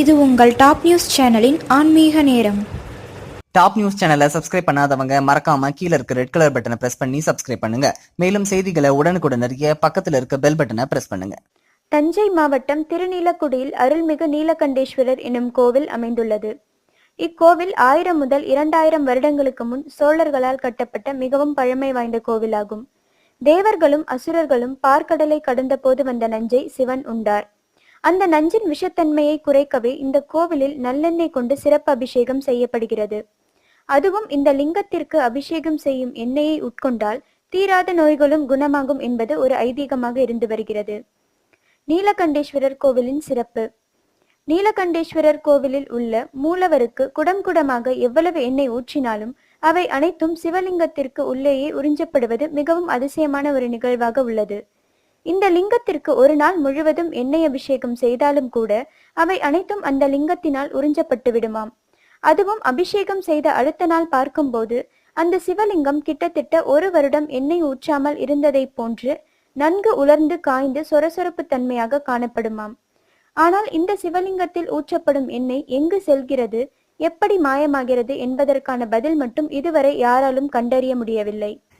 இது உங்கள் top news சேனலின் ஆன்மீக நேரம். டாப் நியூஸ் சேனலை சப்ஸ்கிரைப் பண்ணாதவங்க மறக்காம கீழ இருக்க ரெட் கலர் பட்டனை பிரஸ் பண்ணி சப்ஸ்கிரைப் பண்ணுங்க. மேலும் செய்திகளை உடனுக்குடன் அறிய பக்கத்துல இருக்க பெல் பட்டனை பிரஸ் பண்ணுங்க. தஞ்சை மாவட்டம் திருநீலக்குடியில் அருள்மிகு நீலகண்டேஸ்வரர் எனும் கோவில் அமைந்துள்ளது. இக்கோவில் ஆயிரம் முதல் இரண்டாயிரம் வருடங்களுக்கு முன் சோழர்களால் கட்டப்பட்ட மிகவும் பழமை வாய்ந்த கோவிலாகும். தேவர்களும் அசுரர்களும் பார்க்கடலை கடந்த போது வந்த நஞ்சை சிவன் உண்டார். அந்த நஞ்சின் விஷத்தன்மையை குறைக்கவே இந்த கோவிலில் நல்லெண்ணெய் கொண்டு சிறப்பு அபிஷேகம் செய்யப்படுகிறது. அதுவும் இந்த லிங்கத்திற்கு அபிஷேகம் செய்யும் எண்ணெயை உட்கொண்டால் தீராத நோய்களும் குணமாகும் என்பது ஒரு ஐதீகமாக இருந்து வருகிறது. நீலகண்டேஸ்வரர் கோவிலின் சிறப்பு. நீலகண்டேஸ்வரர் கோவிலில் உள்ள மூலவருக்கு குடம் குடமாக எவ்வளவு எண்ணெய் ஊற்றினாலும் அவை அனைத்தும் சிவலிங்கத்திற்கு உள்ளேயே உறிஞ்சப்படுவது மிகவும் அதிசயமான ஒரு நிகழ்வாக உள்ளது. இந்த லிங்கத்திற்கு ஒரு நாள் முழுவதும் எண்ணெய் அபிஷேகம் செய்தாலும் கூட அவை அனைத்தும் அந்த லிங்கத்தினால் உறிஞ்சப்பட்டு விடுமாம். அதுவும் அபிஷேகம் செய்த அடுத்த நாள் பார்க்கும்போது அந்த சிவலிங்கம் கிட்டத்தட்ட ஒரு வருடம் எண்ணெய் ஊற்றாமல் இருந்ததைப் போன்று நன்கு உலர்ந்து காய்ந்து சொரசொரப்பு தன்மையாக காணப்படுமாம். ஆனால் இந்த சிவலிங்கத்தில் ஊற்றப்படும் எண்ணெய் எங்கு செல்கிறது எப்படி மாயமாகிறது என்பதற்கான பதில் மட்டும் இதுவரை யாராலும் கண்டறிய முடியவில்லை.